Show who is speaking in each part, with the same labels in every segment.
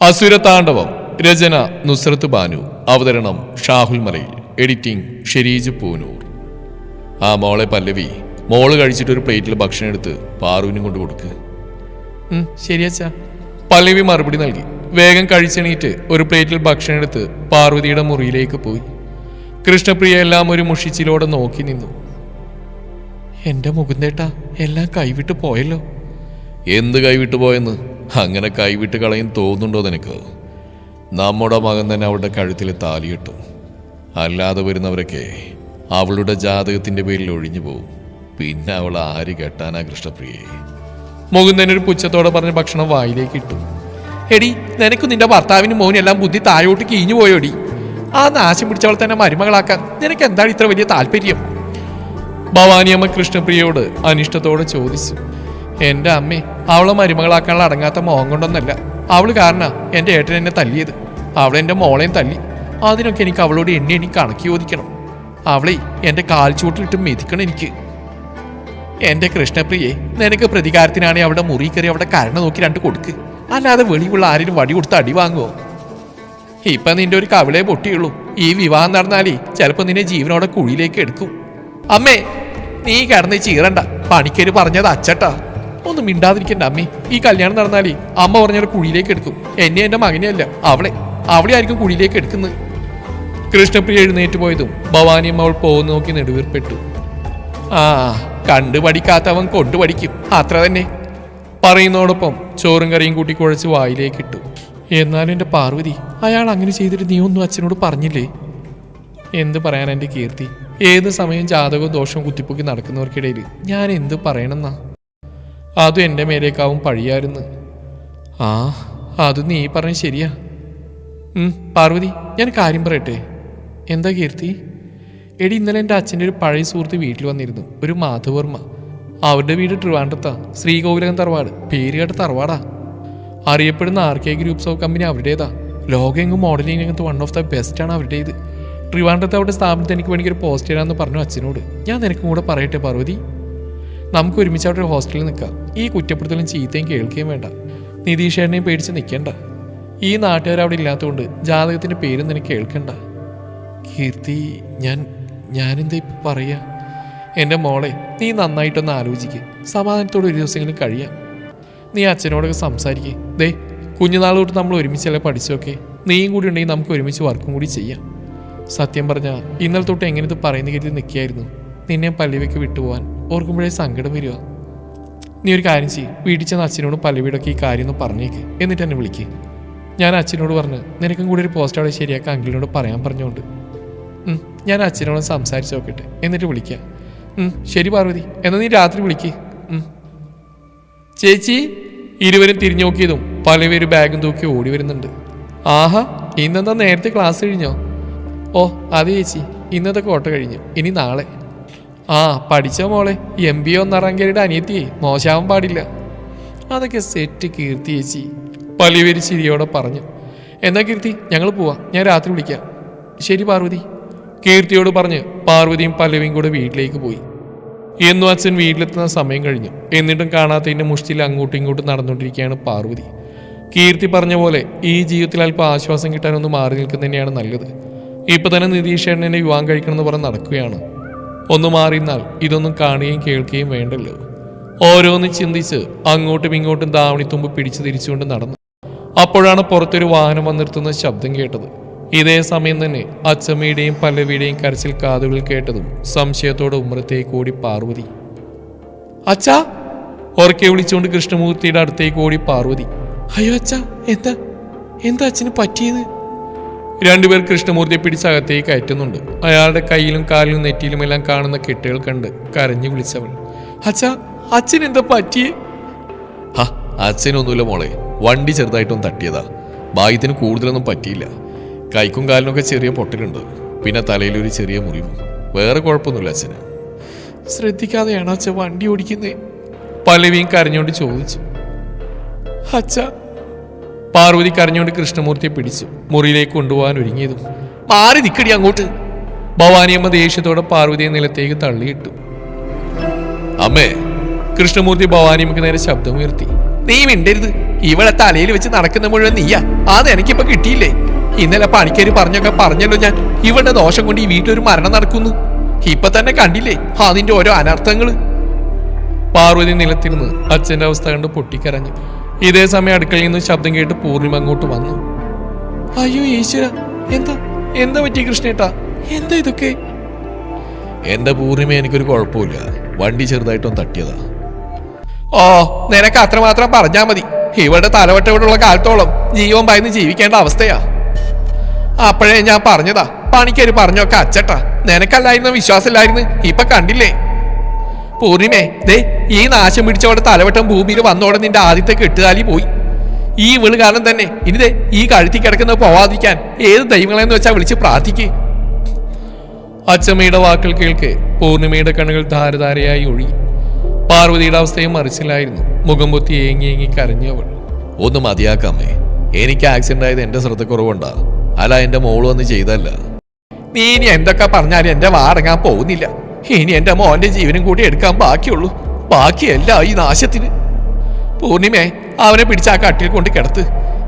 Speaker 1: അസുരതാണ്ഡവം. രചന നുസ്രത്ത് ബാനു. അവതരണം ഷാഹുൽ മലയിൽ. എഡിറ്റിംഗ് ഷെരീജ് പൂനൂർ. ആ മോളെ പല്ലവി മോൾ കഴിച്ചിട്ട് ഒരു പ്ലേറ്റിൽ ഭക്ഷണം എടുത്ത് പാറുവിനും കൊണ്ട് കൊടുക്ക്. ശരിയച്ചാ പല്ലവി മറുപടി നൽകി. വേഗം കഴിച്ചെണീറ്റ് ഒരു പ്ലേറ്റിൽ ഭക്ഷണം എടുത്ത് പാർവതിയുടെ മുറിയിലേക്ക് പോയി. കൃഷ്ണപ്രിയ എല്ലാം ഒരു മുഷിച്ചിലോടെ നോക്കി നിന്നു. എന്റെ മുകുന്ദേട്ട എല്ലാം കൈവിട്ട് പോയല്ലോ. എന്ത് കൈവിട്ട് പോയെന്ന്? അങ്ങനെ കൈവിട്ട് കളയും തോന്നുന്നുണ്ടോ നിനക്ക്? നമ്മുടെ മകൻ തന്നെ അവളുടെ കഴുത്തിൽ താലിയിട്ടും അല്ലാതെ വരുന്നവരൊക്കെ അവളുടെ ജാതകത്തിന്റെ പേരിൽ ഒഴിഞ്ഞു പോകും പിന്നെ അവൾ ആര് കെട്ടാനാ കൃഷ്ണപ്രിയെ? മുകുന്ദൻ ഒരു പുച്ഛത്തോടെ പറഞ്ഞ ഭക്ഷണം വായിലേക്ക് ഇട്ടു. എടി നിനക്ക് നിന്റെ ഭർത്താവിനും മോനും എല്ലാം ബുദ്ധി താഴോട്ട് കീഞ്ഞു പോയോടി. ആ നാശം പിടിച്ചവൾ തന്നെ മരുമകളാക്കാൻ നിനക്ക് എന്താണ് ഇത്ര വലിയ താല്പര്യം? ഭവാനിയമ്മ കൃഷ്ണപ്രിയയോട് അനിഷ്ടത്തോടെ ചോദിച്ചു. എന്റെ അമ്മേ അവളെ മരുമകളാക്കാനുള്ള അടങ്ങാത്ത മോഹം കൊണ്ടൊന്നല്ല. അവൾ കാരണ എന്റെ ഏട്ടൻ എന്നെ തല്ലിയത്. അവളെന്റെ മോളെയും തല്ലി. അതിനൊക്കെ എനിക്ക് അവളോട് എന്നെ എനിക്ക് കണക്കി ചോദിക്കണം. അവളെ എന്റെ കാൽച്ചൂട്ടിലിട്ട് മെതിക്കണം എനിക്ക്. എന്റെ കൃഷ്ണപ്രിയെ നിനക്ക് പ്രതികാരത്തിനാണെ അവിടെ മുറി കയറി അവിടെ കരണ നോക്കി രണ്ട് കൊടുക്ക്. അല്ലാതെ വെളിയുള്ള ആരും വടി കൊടുത്ത് അടി വാങ്ങുമോ ഇപ്പൊ നിന്റെ ഒരു കവിളെ പൊട്ടിയുള്ളൂ. ഈ വിവാഹം നടന്നാലേ ചിലപ്പോ നിന്നെ ജീവനോടെ കുഴിയിലേക്ക് എടുക്കും. അമ്മേ നീ കിടന്ന് ചീറണ്ട. പണിക്കര് പറഞ്ഞത് അച്ചട്ടാ. ഒന്ന് മിണ്ടാതിരിക്കണ്ട അമ്മേ. ഈ കല്യാണം നടന്നാലേ അമ്മ പറഞ്ഞൊരു കുഴിയിലേക്ക് എടുക്കും. എന്നെ എന്റെ മകനെയല്ല അവളെ. അവളെ ആയിരിക്കും കുഴിയിലേക്ക് എടുക്കുന്നത്. കൃഷ്ണപ്രിയ എഴുന്നേറ്റ് പോയതും ഭവാനിയമ്മ അവൾ പോകുന്ന നോക്കി നെടുവീർപ്പെട്ടു. ആ കണ്ടു പഠിക്കാത്തവൻ കൊണ്ടു പഠിക്കും. അത്ര തന്നെ. പറയുന്നതോടൊപ്പം ചോറും കറിയും കൂട്ടി കുഴച്ച് വായിലേക്ക് ഇട്ടു. എന്നാലും എന്റെ പാർവതി അയാൾ അങ്ങനെ ചെയ്തിട്ട് നീ ഒന്നും അച്ഛനോട് പറഞ്ഞില്ലേ? എന്ത് പറയാൻ എന്റെ കീർത്തി? ഏത് സമയം ജാതകവും ദോഷവും കുത്തിപ്പൊക്കി നടക്കുന്നവർക്കിടയിൽ ഞാൻ എന്ത് പറയണമെന്നാ? അതും എന്റെ മേലേക്കാവും പഴിയായിരുന്നു. ആ അത് നീ പറഞ്ഞ ശരിയാ. പാർവതി ഞാൻ കാര്യം പറയട്ടെ? എന്താ കീർത്തി? എടി ഇന്നലെ എന്റെ അച്ഛന്റെ ഒരു പഴയ സുഹൃത്ത് വീട്ടിൽ വന്നിരുന്നു ഒരു മാധവർമ്മ. അവരുടെ വീട് ട്രിവാൻഡ്രത്താ ശ്രീകോവിലകം തറവാട് പേര് കേട്ട തറവാടാ. അറിയപ്പെടുന്ന R K groups of company അവരുടേതാ. ലോകമെങ്ങും മോഡലിംഗ് രംഗത്ത് വൺ ഓഫ് ദ ബെസ്റ്റ് ആണ് അവരുടേത്. ട്രിവാൻഡ്രത്ത് അവിടെ സ്ഥാപനത്തിൽ എനിക്ക് വേണമെങ്കിൽ ഒരു പോസ്റ്റ് ചെയ്യാമെന്ന് പറഞ്ഞു അച്ഛനോട്. ഞാൻ നിനക്കും കൂടെ പറയട്ടെ പാർവതി? നമുക്ക് ഒരുമിച്ച് അവിടെ ഒരു ഹോസ്റ്റലിൽ നിൽക്കാം. ഈ കുറ്റപ്പെടുത്തലും ചീത്തയും കേൾക്കുകയും വേണ്ട. നിതീഷേട്ടനെയും പേടിച്ച് നിൽക്കേണ്ട. ഈ നാട്ടുകാർ അവിടെ ഇല്ലാത്തതുകൊണ്ട് ജാതകത്തിന്റെ പേരും നിനക്ക് കേൾക്കണ്ട. കീർത്തി ഞാൻ ഞാനെന്താ ഇപ്പം പറയുക എന്റെ മോളെ നീ നന്നായിട്ടൊന്ന് ആലോചിക്ക്. സമാധാനത്തോടെ ഒരു ദിവസമെങ്കിലും കഴിയാം. നീ അച്ഛനോടൊക്കെ സംസാരിക്കേ. ദേ കുഞ്ഞുനാൾ തൊട്ട് നമ്മൾ ഒരുമിച്ചല്ലേ പഠിച്ചൊക്കെ നീയും കൂടി ഉണ്ടെങ്കിൽ നമുക്ക് ഒരുമിച്ച് വർക്കും കൂടി ചെയ്യാം. സത്യം പറഞ്ഞാൽ ഇന്നലെ തൊട്ട് എങ്ങനെ ഇത് പറയുന്ന കരുതി നിൽക്കുകയായിരുന്നു. നിന്നെ പല്ലിവയ്ക്ക് വിട്ടുപോകാൻ ഓർക്കുമ്പോഴേ സങ്കടം വരിക. നീ ഒരു കാര്യം ചെയ്യും. വീട്ടിൽ ചെന്ന് അച്ഛനോടും വീടൊക്കെ ഈ കാര്യം ഒന്ന് പറഞ്ഞേക്ക്. എന്നിട്ട് എന്നെ വിളിക്ക്. ഞാൻ അച്ഛനോട് പറഞ്ഞ് നിനക്കും കൂടി ഒരു പോസ്റ്റ് അവിടെ ശരിയാക്കാൻ അങ്കിളിനോട് പറയാൻ പറഞ്ഞുകൊണ്ട് ഞാൻ അച്ഛനോട് സംസാരിച്ച് നോക്കട്ടെ. എന്നിട്ട് വിളിക്കാം. ശരി പാർവതി. എന്നാൽ നീ രാത്രി വിളിക്ക്. ചേച്ചി ഇരുവരും തിരിഞ്ഞു നോക്കിയതും പലവരും ബാഗും തൂക്കി ഓടി വരുന്നുണ്ട്. ആഹാ ഇന്നെന്താ നേരത്തെ ക്ലാസ് കഴിഞ്ഞോ? ഓ അതെ ചേച്ചി. ഇന്നത്തെ കോട്ട കഴിഞ്ഞു. ഇനി നാളെ. ആ പഠിച്ച മോളെ? M B ഒന്നറങ്കരുടെ അനിയത്തിയെ. മോശാവാൻ പാടില്ല. അതൊക്കെ സെറ്റ് കീർത്തി ചേച്ചി. പലിവരി ചിരിയോടെ പറഞ്ഞു. എന്നാ കീർത്തി ഞങ്ങൾ പോവാം. ഞാൻ രാത്രി വിളിക്കാം. ശരി പാർവതി. കീർത്തിയോട് പറഞ്ഞ് പാർവതിയും പല്ലവിയും കൂടെ വീട്ടിലേക്ക് പോയി. എന്നും അച്ഛൻ വീട്ടിലെത്തുന്ന സമയം കഴിഞ്ഞു. എന്നിട്ടും കാണാത്തതിന്റെ മുഷ്ടിയിൽ അങ്ങോട്ടും ഇങ്ങോട്ടും നടന്നുകൊണ്ടിരിക്കുകയാണ് പാർവതി. കീർത്തി പറഞ്ഞ പോലെ ഈ ജീവിതത്തിൽ അല്പം ആശ്വാസം കിട്ടാനൊന്ന് മാറി നിൽക്കുന്നതന്നെയാണ് നല്ലത്. ഇപ്പൊ തന്നെ നിതീഷേട്ടനെ വിവാഹം കഴിക്കണമെന്ന് പറഞ്ഞ് നടക്കുകയാണ്. ഒന്ന് മാറിയിരുന്നാൽ ഇതൊന്നും കാണുകയും കേൾക്കുകയും വേണ്ടല്ലോ. ഓരോന്ന് ചിന്തിച്ച് അങ്ങോട്ടും ഇങ്ങോട്ടും ദാവണിത്തുമ്പ് പിടിച്ചു തിരിച്ചുകൊണ്ട് നടന്നു. അപ്പോഴാണ് പുറത്തൊരു വാഹനം വന്നിർത്തുന്ന ശബ്ദം കേട്ടത്. ഇതേ സമയം തന്നെ അച്ചമ്മയുടെയും പല്ലവിയുടെയും കരച്ചിൽ കാതുകൾ കേട്ടതും സംശയത്തോടെ ഉമ്മറത്തേക്ക് ഓടി പാർവതി. അച്ഛാ! ഉറക്കെ വിളിച്ചുകൊണ്ട് കൃഷ്ണമൂർത്തിയുടെ അടുത്തേക്ക് ഓടി പാർവതി. അയ്യോ അച്ഛാ എന്താ? എന്താ അച്ഛന് പറ്റിയത്? രണ്ടുപേർ കൃഷ്ണമൂർത്തിയെ പിടിച്ചകത്തേക്ക് കയറ്റുന്നുണ്ട്. അയാളുടെ കയ്യിലും കാലിലും നെറ്റിയിലും എല്ലാം കാണുന്ന കെട്ടുകൾ കണ്ട് കരഞ്ഞു വിളിച്ചവൾ അച്ഛാ അച്ഛൻ എന്താ പറ്റിയേ? ഹ അച്ഛനൊന്നുമില്ല മോളെ. വണ്ടി ചെറുതായിട്ടൊന്ന് തട്ടിയതാ. ഭാഗ്യത്തിന് കൂടുതലൊന്നും പറ്റിയില്ല. കൈക്കും കാലിനൊക്കെ ചെറിയ പൊട്ടലുണ്ട്. പിന്നെ തലയിലൊരു ചെറിയ മുറിവും. വേറെ കുഴപ്പമൊന്നുമില്ല അച്ഛന്. ശ്രദ്ധിക്കാതെയാണോ അച്ഛൻ വണ്ടി ഓടിക്കുന്നേ? പലവിയും കരഞ്ഞുകൊണ്ട് ചോദിച്ചു അച്ഛ പാർവതി കരഞ്ഞുകൊണ്ട് കൃഷ്ണമൂർത്തിയെ പിടിച്ചു. മുറിയിലേക്ക് കൊണ്ടുപോകാൻ ഒരുങ്ങിയതും മാറി നിക്കടി അങ്ങോട്ട്. ഭവാനിയമ്മ ദേഷ്യത്തോടെ പാർവതിയെ നിലത്തേക്ക് തള്ളിയിട്ടു. അമ്മേ കൃഷ്ണമൂർത്തി ഭവാനിയമ്മക്ക് നേരെ ശബ്ദമുയർത്തി.
Speaker 2: നീ മിണ്ടരുത്. ഇവളെ തലയിൽ വെച്ച് നടക്കുന്ന മുഴുവൻ നീയാ. അത് എനിക്കിപ്പോ കിട്ടിയില്ലേ? ഇന്നലെ പണിക്കാര് പറഞ്ഞൊക്കെ പറഞ്ഞല്ലോ ഞാൻ. ഇവളുടെ ദോഷം കൊണ്ട് ഈ വീട്ടിലൊരു മരണം നടക്കുന്നു. ഇപ്പൊ തന്നെ കണ്ടില്ലേ അതിന്റെ ഓരോ അനർത്ഥങ്ങൾ?
Speaker 1: പാർവതി നിലത്തിരുന്ന് അച്ഛന്റെ അവസ്ഥ കണ്ട് പൊട്ടിക്കരഞ്ഞു. ഇതേ സമയം അടുക്കളയിൽ നിന്ന് ശബ്ദം കേട്ട് പൂർണിമ അങ്ങോട്ട് വന്നു.
Speaker 2: അയ്യോ ഈശ്വര എന്താ എന്താ പറ്റി കൃഷ്ണേട്ടാ? എന്താ ഇതൊക്കെ?
Speaker 1: എന്റെ പൂർണിമ എനിക്കൊരു കുഴപ്പമില്ല. വണ്ടി ചെറുതായിട്ടൊന്ന് തട്ടിയതാ.
Speaker 2: ഓ നിനക്ക് അത്രമാത്രം പറഞ്ഞാ മതി. ഇവിടെ തലവട്ട ഇവിടെയുള്ള കാലത്തോളം ജീവൻ ഭയന്ന് ജീവിക്കേണ്ട അവസ്ഥയാ. അപ്പോഴേ ഞാൻ പറഞ്ഞതാ. പണിക്കര് പറഞ്ഞൊക്കെ അച്ചട്ടാ. നിനക്കല്ലായിരുന്നു വിശ്വാസമില്ലായിരുന്നു? ഇപ്പൊ കണ്ടില്ലേ? പൂർണിമേ ദേ ഈ നാശം പിടിച്ചവിടെ തലവട്ടം ഭൂമിയിൽ വന്നോടെ നിന്റെ ആദ്യത്തെ കെട്ടുകാലി പോയി. ഈ വിൾ കാരണം തന്നെ ഇനി ദേ ഈ കഴുത്തി കിടക്കുന്ന പോവാതിരിക്കാൻ ഏത് ദൈവങ്ങളെന്ന് വെച്ചാൽ വിളിച്ച് പ്രാർത്ഥിക്ക്.
Speaker 1: അച്ചമ്മയുടെ വാക്കുകൾ കേൾക്ക് പൂർണിമയുടെ കണ്ണുകൾ ധാരധാരയായി ഒഴുകി. പാർവതിയുടെ അവസ്ഥയും മറിച്ചില്ലായിരുന്നു മുഖം പൊത്തി ഏങ്ങി ഏങ്ങി കരഞ്ഞു അവൾ. ഒന്ന് മതിയാക്കാമേ എനിക്ക് ആക്സിഡന്റ് ആയത് എന്റെ ശ്രദ്ധക്കുറവുണ്ടാ. അല്ല എന്റെ മോൾ വന്ന് ചെയ്തല്ല
Speaker 2: നീ ഇനി എന്തൊക്കെ പറഞ്ഞാലും എന്റെ വാടങ്ങാൻ പോകുന്നില്ല. ഇനി എന്റെ മോന്റെ ജീവനും കൂടി എടുക്കാൻ ബാക്കിയുള്ളൂ. ബാക്കിയല്ല ഈ നാശത്തിന്. പൂർണിമേ അവനെ പിടിച്ച് ആ കട്ടിൽ കൊണ്ട് കിടത്ത്.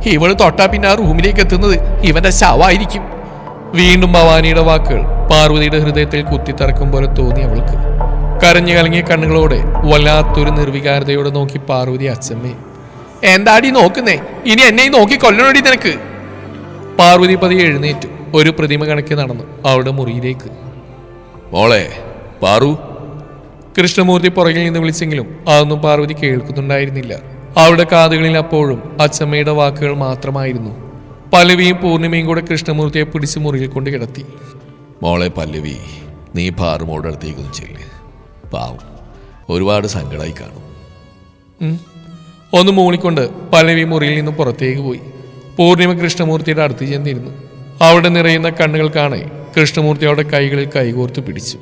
Speaker 2: ഇവൾ തൊട്ടാ പിന്നെ ആ റൂമിലേക്ക് എത്തുന്നത് ഇവന്റെ ശവായിരിക്കും
Speaker 1: വീണ്ടും ഭവാനിയുടെ വാക്കുകൾ പാർവതിയുടെ ഹൃദയത്തിൽ കുത്തിത്തറക്കും പോലെ തോന്നി അവൾക്ക്. കരഞ്ഞു കലങ്ങിയ കണ്ണുകളോടെ വല്ലാത്തൊരു നിർവികാരതയോടെ നോക്കി പാർവതി അച്ഛമ്മേ.
Speaker 2: എന്താടി നോക്കുന്നേ? ഇനി എന്നെ നോക്കി കൊല്ലണോടി നിനക്ക്?
Speaker 1: പാർവതി പതി എഴുന്നേറ്റു. ഒരു പ്രതിമ കണക്കെ നടന്നു അവളുടെ മുറിയിലേക്ക്. മോളെ പാറു കൃഷ്ണമൂർത്തി പുറകിൽ നിന്ന് വിളിച്ചെങ്കിലും അതൊന്നും പാർവതി കേൾക്കുന്നുണ്ടായിരുന്നില്ല. അവളുടെ കാതുകളിൽ അപ്പോഴും അച്ചമ്മയുടെ വാക്കുകൾ മാത്രമായിരുന്നു. പല്ലവിയും പൂർണിമയും കൂടെ കൃഷ്ണമൂർത്തിയെ പിടിച്ച് മുറിയിൽ കൊണ്ട് കിടത്തി. മോളെ പല്ലവി നീ പാറുമോളുടെ അടുത്തേക്കൊന്നും ചെല്ല്. പാവം ഒരുപാട് സങ്കടമായി കാണും. ഒന്ന് മൂളിക്കൊണ്ട് പല്ലവി മുറിയിൽ നിന്ന് പുറത്തേക്ക് പോയി. പൂർണിമ കൃഷ്ണമൂർത്തിയുടെ അടുത്ത് ചെന്നിരുന്നു. അവിടെ നിറയുന്ന കണ്ണുകൾ കാണെ കൃഷ്ണമൂർത്തി അവളുടെ കൈകളിൽ കൈകോർത്ത് പിടിച്ചു.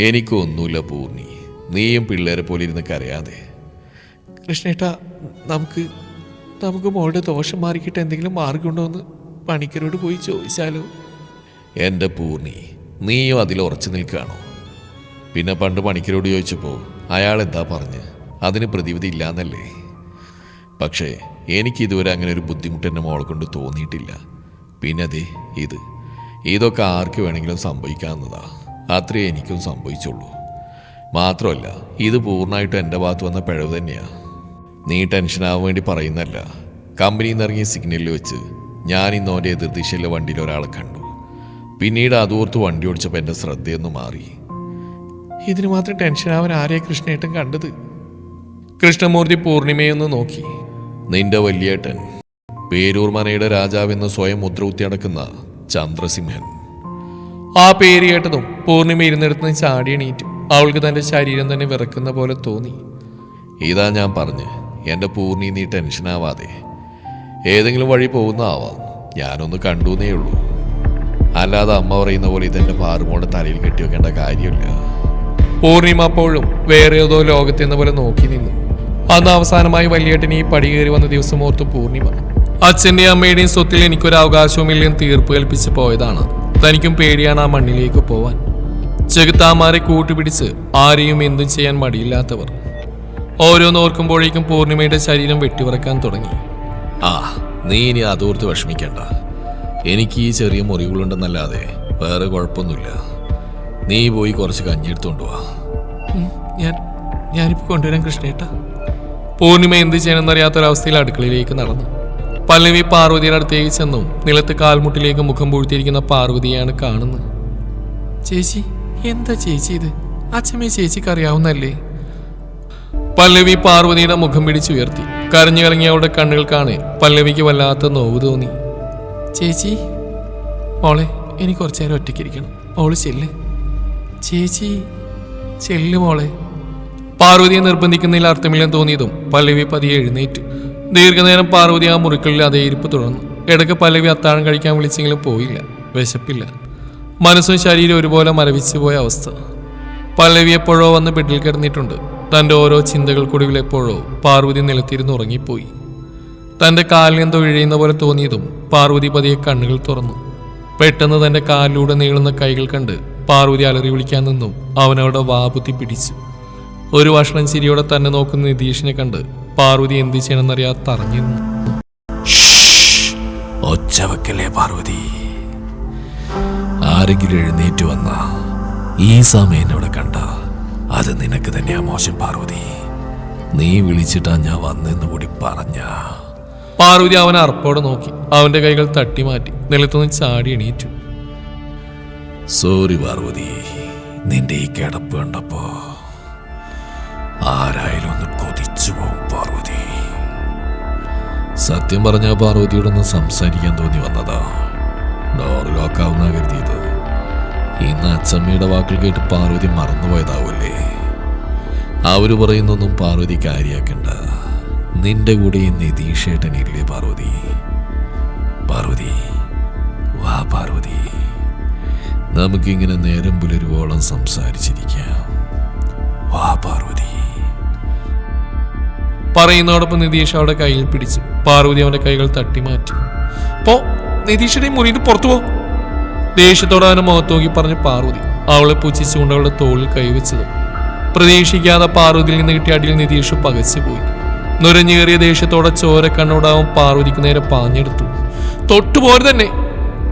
Speaker 1: എനിക്കൊന്നുമില്ല പൂർണി നീയും പിള്ളേരെ പോലെ ഇരുന്ന് കരയാതെ.
Speaker 2: കൃഷ്ണേട്ടാ നമുക്ക് നമുക്ക് മോളുടെ ദോഷം മാറിക്കിട്ട് എന്തെങ്കിലും മാർഗമുണ്ടോ എന്ന് പണിക്കരോട് പോയി ചോദിച്ചാലോ?
Speaker 1: എന്റെ പൂർണി നീയും അതിൽ ഉറച്ചു നിൽക്കുകയാണോ? പിന്നെ പണ്ട് പണിക്കരോട് ചോദിച്ചപ്പോൾ അയാൾ എന്താ പറഞ്ഞ്? അതിന് പ്രതിവിധി ഇല്ലാന്നല്ലേ? പക്ഷേ എനിക്കിതുവരെ അങ്ങനെ ഒരു ബുദ്ധിമുട്ട് എന്റെ മോളെ കൊണ്ട് തോന്നിയിട്ടില്ല. പിന്നെ അതെ ഇത്. ഇതൊക്കെ ആർക്ക് വേണമെങ്കിലും സംഭവിക്കാവുന്നതാ. അത്രേ എനിക്കും സംഭവിച്ചുള്ളൂ. മാത്രമല്ല ഇത് പൂർണമായിട്ടും എന്റെ ഭാഗത്ത് വന്ന പിഴവ് തന്നെയാണ് നീ ടെൻഷനാവാൻ വേണ്ടി പറയുന്നല്ല കമ്പനിയിൽ നിന്ന് ഇറങ്ങിയ സിഗ്നലിൽ വെച്ച് ഞാൻ ഇന്നോന്റെ എതിർദിശയിലെ വണ്ടിയിൽ ഒരാളെ കണ്ടു. പിന്നീട് അതോർത്ത് വണ്ടി ഓടിച്ചപ്പോൾ എന്റെ ശ്രദ്ധയൊന്ന് മാറി.
Speaker 2: ഇതിന് മാത്രം ടെൻഷനാവാൻ ആരെയാ കൃഷ്ണേട്ടൻ കണ്ടത്?
Speaker 1: കൃഷ്ണമൂർത്തി പൂർണിമയൊന്ന് നോക്കി. നിന്റെ വലിയേട്ടൻ പേരൂർമനയുടെ രാജാവെന്ന് സ്വയം മുദ്രകുത്തി അടക്കുന്ന ചന്ദ്രസിംഹൻ. ആ പേര് കേട്ടതും പൂർണിമ ഇരുന്നിടത്ത് നിന്ന് ചാടി എണീറ്റു. അവൾക്ക് തന്റെ ശരീരം തന്നെ വിറക്കുന്ന പോലെ തോന്നി. ഇതാ ഞാൻ പറഞ്ഞ് എന്റെ പൂർണി നീ ടെൻഷനാവാതെ ഏതെങ്കിലും വഴി പോകുന്ന ആവാം. ഞാനൊന്ന് കണ്ടുന്നേ ഉള്ളൂ. അല്ലാതെ അമ്മ പറയുന്ന പോലെ ഇതെന്റെ പാറുമോടെ തലയിൽ കെട്ടി വെക്കേണ്ട കാര്യമില്ല. പൂർണിമ അപ്പോഴും വേറെ ഏതോ ലോകത്തെന്ന പോലെ നോക്കി നിന്നു. അന്ന് അവസാനമായി വലിയേട്ടൻ ഈ പടി കയറി വന്ന ദിവസം ഓർത്തു പൂർണിമ. അച്ഛന്റെയും അമ്മയുടെയും സ്വത്തിൽ എനിക്കൊരു അവകാശവുമില്ലെന്ന് തീർപ്പ് കൽപ്പിച്ച് പോയതാണ്. തനിക്കും പേടിയാണ് ആ മണ്ണിലേക്ക് പോവാൻ. ചെകുത്താമാരെ കൂട്ടുപിടിച്ച് ആരെയും എന്തും ചെയ്യാൻ മടിയില്ലാത്തവർ. ഓരോന്ന് ഓർക്കുമ്പോഴേക്കും പൂർണിമയുടെ ശരീരം വെട്ടിവിറക്കാൻ തുടങ്ങി. ആ നീ ഇനി അതോർത്ത് വിഷമിക്കണ്ട. എനിക്ക് ഈ ചെറിയ മുറിവുകളുണ്ടെന്നല്ലാതെ വേറെ കുഴപ്പമൊന്നുമില്ല. നീ പോയി കുറച്ച് കഞ്ഞിയെടുത്തോണ്ട് വാ
Speaker 2: ഞാൻ ഞാനിപ്പോ കൊണ്ടുവരാൻ കൃഷ്ണേട്ട.
Speaker 1: പൂർണിമ എന്ത് ചെയ്യണമെന്നറിയാത്തൊരവസ്ഥയിൽ അടുക്കളയിലേക്ക് നടന്നു. പല്ലവി പാർവതിയുടെ അടുത്തേക്ക് ചെന്നു. നിലത്ത് കാൽമുട്ടിലേക്ക് മുഖം പൂഴ്ത്തിയിരിക്കുന്ന പാർവതിയാണ് കാണുന്നത്.
Speaker 2: ചേച്ചി എന്താ ചേച്ചി ഇത്? അച്ഛമ്മേ ചേച്ചിക്ക് അറിയാവുന്നല്ലേ
Speaker 1: പല്ലവി പാർവതിയുടെ മുഖം പിടിച്ചുയർത്തി. കരഞ്ഞു കളങ്ങി അവളുടെ കണ്ണുകൾ കാണെ പല്ലവിക്ക് വല്ലാത്ത നോവ് തോന്നി.
Speaker 2: ചേച്ചി മോളെ എനിക്ക് കുറച്ചു നേരം ഒറ്റയ്ക്കിരിക്കണം. മോൾ ചെല്ല്. ചേച്ചി ചെല്ല് മോളെ.
Speaker 1: പാർവതിയെ നിർബന്ധിക്കുന്നതിൽ അർത്ഥമില്ലെന്ന് തോന്നിയതും പല്ലവി പതിയെ എഴുന്നേറ്റു. ദീർഘനേരം പാർവതി ആ മുറിക്കുള്ളിൽ അതേ ഇരിപ്പ് തുടർന്നു. ഇടയ്ക്ക് പല്ലവി അത്താഴം കഴിക്കാൻ വിളിച്ചെങ്കിലും പോയില്ല. വിശപ്പില്ല. മനസ്സും ശരീരം ഒരുപോലെ മരവിച്ചു പോയ അവസ്ഥ. പല്ലവി എപ്പോഴോ വന്ന് ബെഡിൽ കിടന്നിട്ടുണ്ട്. തന്റെ ഓരോ ചിന്തകൾക്കൊടുവിൽ എപ്പോഴോ പാർവതി നിലത്തിരുന്ന് ഉറങ്ങിപ്പോയി. തന്റെ കാലിനെന്തോ ഇഴയുന്ന പോലെ തോന്നിയതും പാർവതി പതിയെ കണ്ണുകൾ തുറന്നു. പെട്ടെന്ന് തന്റെ കാലിലൂടെ നീളുന്ന കൈകൾ കണ്ട് പാർവതി അലറി വിളിക്കാൻ നിന്നും. അവനവളുടെ വാപുത്തി പിടിച്ചു. ഒരു ഭക്ഷണം ചിരിയോടെ തന്നെ നോക്കുന്ന നിതീഷിനെ കണ്ട്
Speaker 2: പാർവതി എന്ത് ചെയ്യണമെന്നറിയാതെ തറഞ്ഞിരുന്നു
Speaker 1: ഒച്ചവക്കല്ലേ പാർവതി? ആരെങ്കിലും എഴുന്നേറ്റ് വന്ന ഈ സമയം ഇവിടെ കണ്ട. അത് നിനക്ക് തന്നെയാ മോശം പാർവതി. നീ വിളിച്ചിട്ടാ ഞാൻ വന്നെന്ന് കൂടി പറഞ്ഞ.
Speaker 2: പാർവതി അവൻ അർപ്പോടെ നോക്കി. അവന്റെ കൈകൾ തട്ടി മാറ്റി. നിലത്തുനിന്ന് ചാടി എണീറ്റു.
Speaker 1: സോറി പാർവതി. നിന്റെ ഈ കിടപ്പ് കണ്ടപ്പോ ആരായാലും ഒന്ന് കൊതിച്ചു പോകും. സത്യം പറഞ്ഞ പാർവതിയോടൊന്ന് സംസാരിക്കാൻ തോന്നി വന്നതാ. ഡോർ ലോക്കാവുന്ന കരുതിയത്. ഇന്ന് അച്ചമ്മയുടെ വാക്കുകൾ കേട്ട് പാർവതി മറന്നുപോയതാവൂലേ അവർ പറയുന്നൊന്നും പാർവതി കാര്യാക്കണ്ട. നിന്റെ കൂടെ നിതീഷേട്ടനില്ലേ പാർവതി? പാർവതി വാ പാർവതി. നമുക്കിങ്ങനെ നേരം പുലരുവോളം സംസാരിച്ചിരിക്കാം. വാ പാർവതി.
Speaker 2: പറയുന്നതോടൊപ്പം നിതീഷ് അവളുടെ കയ്യിൽ പിടിച്ചു പാർവതി അവന്റെ കൈകൾ തട്ടി മാറ്റി. പോ നിതീഷിന്റെ മുറിയിൽ പുറത്തു പോ. ദേഷ്യത്തോടെ അവനെ മുഖത്ത് നോക്കി പറഞ്ഞ് പാർവതി അവളെ പുച്ഛിച്ചുകൊണ്ട് അവളുടെ തോളിൽ കൈവച്ചത്. പ്രതീക്ഷിക്കാതെ പാർവതിയിൽ നിന്ന് കിട്ടിയ അടിയിൽ നിതീഷ് പകച്ചുപോയി നുരഞ്ഞേറിയ ദേഷ്യത്തോടെ ചോര കണ്ണോടാവും പാർവതിക്ക് നേരെ പാഞ്ഞെടുത്തു. തൊട്ടുപോലെ തന്നെ.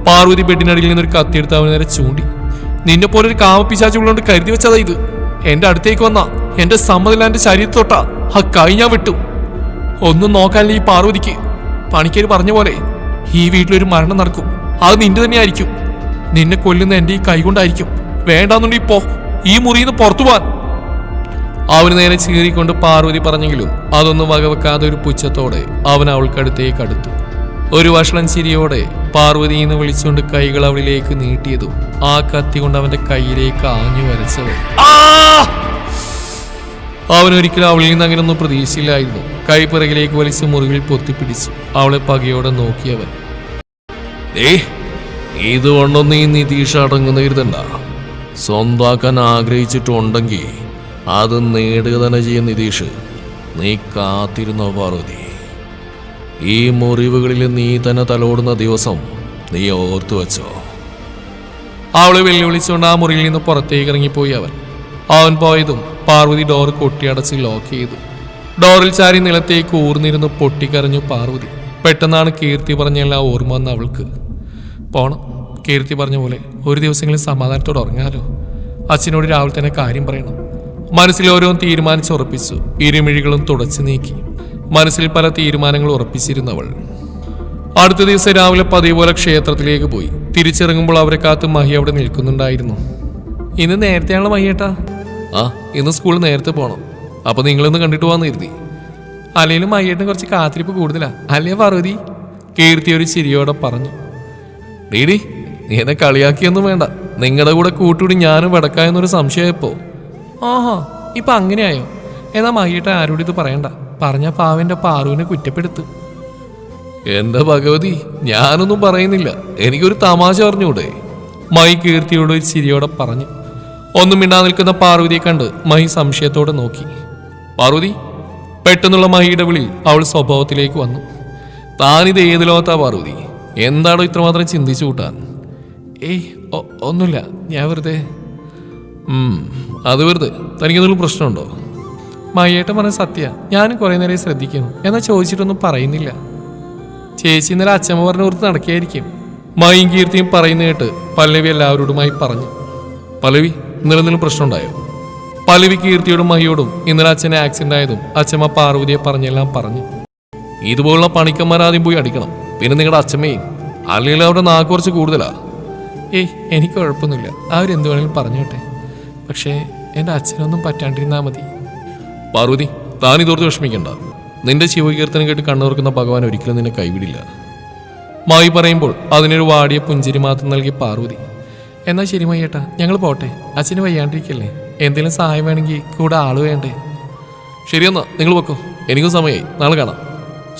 Speaker 2: പാർവതി ബെഡിനടിയിൽ നിന്നൊരു കത്തിയെടുത്ത് അവന് നേരെ ചൂണ്ടി. നിന്നെ പോലെ ഒരു കാമപ്പിശാച്ചുള്ളതുകൊണ്ട് കരുതി വെച്ചതാ ഇത്. എന്റെ അടുത്തേക്ക് വന്ന. എന്റെ സമ്മതിലാന്റെ എന്റെ ശരീരത്തിൽ തൊട്ടാ ആ കൈ ഞാൻ വിട്ടു. ഒന്നും നോക്കാനില്ല ഈ പാർവതിക്ക്. പണിക്കേര് പറഞ്ഞ പോലെ ഈ വീട്ടിലൊരു മരണം നടക്കും. അത് നിന്റെ തന്നെയായിരിക്കും. നിന്നെ കൊല്ലുന്ന എന്റെ ഈ കൈ കൊണ്ടായിരിക്കും. വേണ്ടാന്നുണ്ടെങ്കിൽ പോ. ഈ മുറിയിൽ നിന്ന് പുറത്തു പോവാൻ. അവന് നേരെ ചീറിക്കൊണ്ട് പാർവതി പറഞ്ഞെങ്കിലും അതൊന്നും വകവെക്കാതെ ഒരു പുച്ഛത്തോടെ അവൻ അവൾക്കടുത്തേക്ക് അടുത്തു. ഒരു വഷളം ചിരിയോടെ പാർവതി എന്ന് വിളിച്ചുകൊണ്ട് കൈകൾ അവളിലേക്ക് നീട്ടിയതും ആ കത്തി കൊണ്ട് അവന്റെ കയ്യിലേക്ക് ആഞ്ഞു വരച്ചവൾ അവൻ ഒരിക്കലും അവളിൽ നിന്ന് അങ്ങനെ ഒന്നും പ്രതീക്ഷയില്ലായിരുന്നു കൈ പിറകിലേക്ക് വലിച്ച് മുറിവിൽ പൊത്തിപ്പിടിച്ചു. അവളെ പകയോടെ നോക്കിയവൻ.
Speaker 1: ഏ ഇതുകൊണ്ടൊന്നും ഈ നിതീഷ് അടങ്ങുന്ന കരുതണ്ട സ്വന്താക്കാൻ ആഗ്രഹിച്ചിട്ടുണ്ടെങ്കിൽ അത് നേടുക തന്നെ ചെയ്യും നിതീഷ്. നീ കാത്തിരുന്നോ പാർവതി? ഈ മുറിവുകളിൽ നീ തന്നെ തലോടുന്ന ദിവസം നീ ഓർത്തു വച്ചോ?
Speaker 2: അവളെ വെല്ലുവിളിച്ചുകൊണ്ട് ആ മുറിയിൽ നിന്ന് പുറത്തേക്ക് ഇറങ്ങിപ്പോയി അവൻ. അവൻ പോയതും പാർവതി ഡോർ കൊട്ടിയടച്ച് ലോക്ക് ചെയ്തു. ഡോറിൽ ചാരി നിലത്തേക്ക് ഊർന്നിരുന്ന് പൊട്ടിക്കരഞ്ഞു പാർവതി. പെട്ടെന്നാണ് കീർത്തി പറഞ്ഞ എല്ലാം ഓർമ്മ വന്ന അവൾക്ക്. പോണം കീർത്തി പറഞ്ഞ പോലെ ഒരു ദിവസങ്ങളിൽ സമാധാനത്തോടെ ഉറങ്ങാലോ? അച്ഛനോട് രാവിലെ തന്നെ കാര്യം പറയണം. മനസ്സിൽ ഓരോന്ന് തീരുമാനിച്ചുറപ്പിച്ചു. ഇരുമിഴികളും തുടച്ചു നീക്കി. മനസ്സിൽ പല തീരുമാനങ്ങൾ ഉറപ്പിച്ചിരുന്നവൾ. അടുത്ത ദിവസം രാവിലെ പതിവ് പോലെ ക്ഷേത്രത്തിലേക്ക് പോയി. തിരിച്ചിറങ്ങുമ്പോൾ അവരെ കാത്ത് മഹി അവിടെ നിൽക്കുന്നുണ്ടായിരുന്നു. ഇന്ന് നേരത്തെയാണോ മഹിയേട്ടാ? ആ ഇന്ന് സ്കൂൾ നേരത്തെ പോകണം അപ്പൊ നിങ്ങളിന്ന് കണ്ടിട്ട് പോകാന്ന് കരുതി. അല്ലെങ്കിലും മഹിയേട്ടന് കുറച്ച് കാത്തിരിപ്പ് കൂടുതലാ. അല്ലേ പാർവതി? കീർത്തി ഒരു ചിരിയോടെ പറഞ്ഞു. ഡീഡി നീ എന്നെ കളിയാക്കിയൊന്നും വേണ്ട. നിങ്ങളുടെ കൂടെ കൂട്ടുകൂടി ഞാനും വെടക്കായെന്നൊരു സംശയമായപ്പോ. ആഹാ ഇപ്പൊ അങ്ങനെയായോ? എന്നാ മഹിയേട്ടൻ ആരോടും ഇത് പറയണ്ട. പറഞ്ഞ പാവന്റെ പാറുവിനെ കുറ്റപ്പെടുത്തു. എന്താ ഭഗവതി? ഞാനൊന്നും പറയുന്നില്ല. എനിക്കൊരു തമാശ പറഞ്ഞൂടെ മൈ കീർത്തിയോട് ഒരു ചിരിയോടെ പറഞ്ഞു. ഒന്നും മിണ്ടാ നിൽക്കുന്ന പാർവതിയെ കണ്ട് മഹി സംശയത്തോടെ നോക്കി. പാർവതി പെട്ടെന്നുള്ള മഹിയുടെ വിളി അവൾ സ്വഭാവത്തിലേക്ക് വന്നു. താനിത് ഏത് ലോകത്താ പാർവതി? എന്താണോ ഇത്രമാത്രം ചിന്തിച്ചു കൂട്ടാൻ? ഏയ് ഒന്നുമില്ല. ഞാൻ വെറുതെ അത് വെറുതെ. തനിക്കെന്തെങ്കിലും പ്രശ്നമുണ്ടോ? മയ്യേട്ടൻ പറഞ്ഞ സത്യ ഞാനും കുറേ നേരം ശ്രദ്ധിക്കുന്നു. എന്നാൽ ചോദിച്ചിട്ടൊന്നും പറയുന്നില്ല. ചേച്ചി ഇന്നലെ അച്ഛമ്മ പറഞ്ഞ ഓർത്ത് നടക്കുകയായിരിക്കും. മയും കീർത്തിയും പറയുന്ന കേട്ട് പല്ലവി എല്ലാവരോടുമായി പറഞ്ഞു. പല്ലവി ഇന്നലെ എന്തെങ്കിലും പ്രശ്നമുണ്ടായോ? പല്ലവി കീർത്തിയോടും മഹിയോടും ഇന്നലെ അച്ഛനെ ആക്സിഡന്റ് ആയതും അച്ഛമ്മ പാർവതിയെ പറഞ്ഞെല്ലാം പറഞ്ഞു. ഇതുപോലുള്ള പണിക്കന്മാർ ആദ്യം പോയി അടിക്കണം. പിന്നെ നിങ്ങളുടെ അച്ഛമ്മയും. അല്ലെങ്കിൽ അവരുടെ നാക്ക് കുറച്ച് കൂടുതലാ. ഏയ് എനിക്ക് കുഴപ്പമൊന്നുമില്ല. അവരെന്ത് വേണമെങ്കിലും പറഞ്ഞോട്ടെ. പക്ഷേ എന്റെ അച്ഛനൊന്നും പറ്റാണ്ടിരുന്നാൽ മതി. പാർവതി താനി ഇതോർത്ത് വിഷമിക്കണ്ട. നിന്റെ ശിവകീർത്തനം കേട്ട് കണ്ണുറക്കുന്ന ഭഗവാൻ ഒരിക്കലും നിന്നെ കൈവിടില്ല. മായി പറയുമ്പോൾ അതിനൊരു വാടിയ പുഞ്ചിരി മാത്രം നൽകി പാർവതി എന്നാ ശരി മയ്യേട്ടാ ഞങ്ങൾ പോട്ടെ. അച്ഛന് വയ്യാണ്ടിരിക്കല്ലേ. എന്തെങ്കിലും സഹായം വേണമെങ്കിൽ കൂടെ ആൾ വേണ്ടേ? ശരിയെന്നാ നിങ്ങൾ വെക്കോ എനിക്കും സമയമായി നാളെ കാണാം.